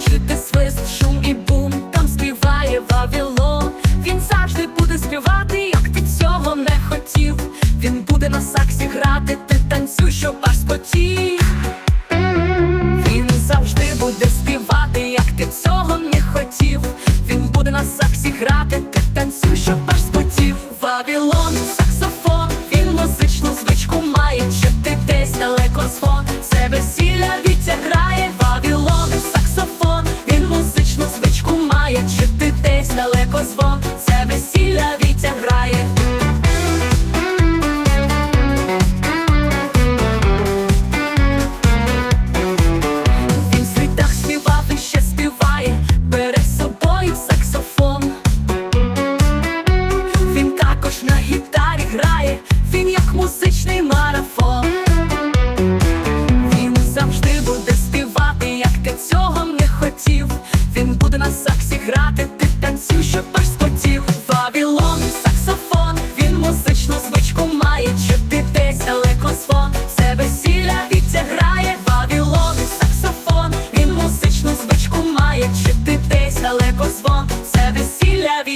чути свист, шум і бум, там співає Вавілон. Він завжди буде співати, як ти цього не хотів. Він буде на саксі грати, ти танцюй, щоб аж спотів. Він завжди буде співати, як ти цього не хотів. Він буде на саксі грати, ти танцюй, щоб возвод, це весілля вітя грає. Він в світах співав ще співає, бере собою саксофон. Він також на гітарі грає, він як музичний марафон. Він завжди буде співати, як ти цього не хотів. Він буде на саксі.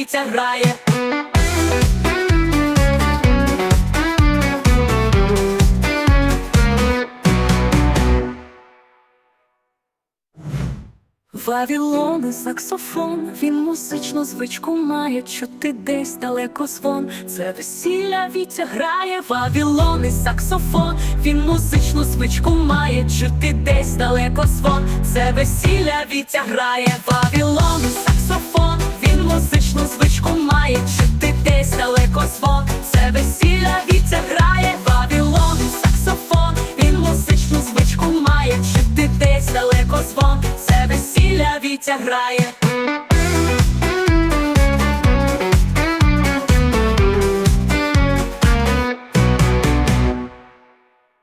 Вітя грає. Вавілон і саксофон, він музичну звичку має, чути десь далеко звон. Це весілля Вітя грає, Вавілон і саксофон, він музичну звичку має, чути десь далеко звон. Це весілля Вітя грає, Вавілон і саксофон, звичку має, чути десь далеко звон. Це весілля Вітя грає.